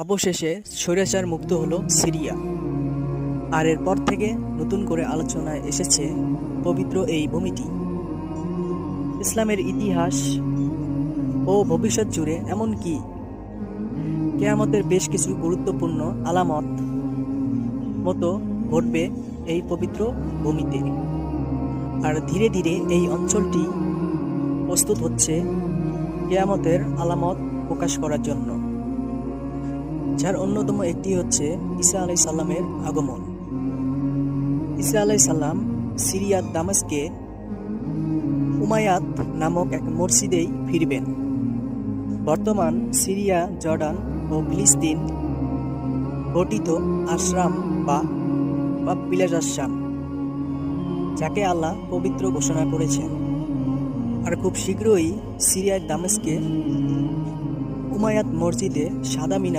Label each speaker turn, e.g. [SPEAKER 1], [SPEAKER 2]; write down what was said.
[SPEAKER 1] অবশেষে স্বৈরাচার মুক্ত হলো সিরিয়া। আর এরপর থেকে নতুন করে আলোচনায় এসেছে পবিত্র এই ভূমিটি। ইসলামের ইতিহাস ও ভবিষ্যৎ জুড়ে এমনকি কেয়ামতের বেশ কিছু গুরুত্বপূর্ণ আলামত মতো ঘটবে এই পবিত্র ভূমিতে। আর ধীরে ধীরে এই অঞ্চলটি প্রস্তুত হচ্ছে কেয়ামতের আলামত প্রকাশ করার জন্য। যার অন্যতম একটি হচ্ছে ঈসা আলাই সাল্লামের আগমন। ঈসা আলাই সাল্লাম সিরিয়ার দামাসকে উমায়াত নামক এক মসজিদেই ফিরবেন। বর্তমান সিরিয়া, জর্ডান ও ফিলিস্তিন গঠিত আশ্রাম বা বা বিলাস আশ্রাম, যাকে আল্লাহ পবিত্র ঘোষণা করেছেন। আর খুব শীঘ্রই সিরিয়ার দামেস্কে উমায়াত মসজিদে সাদা মিনার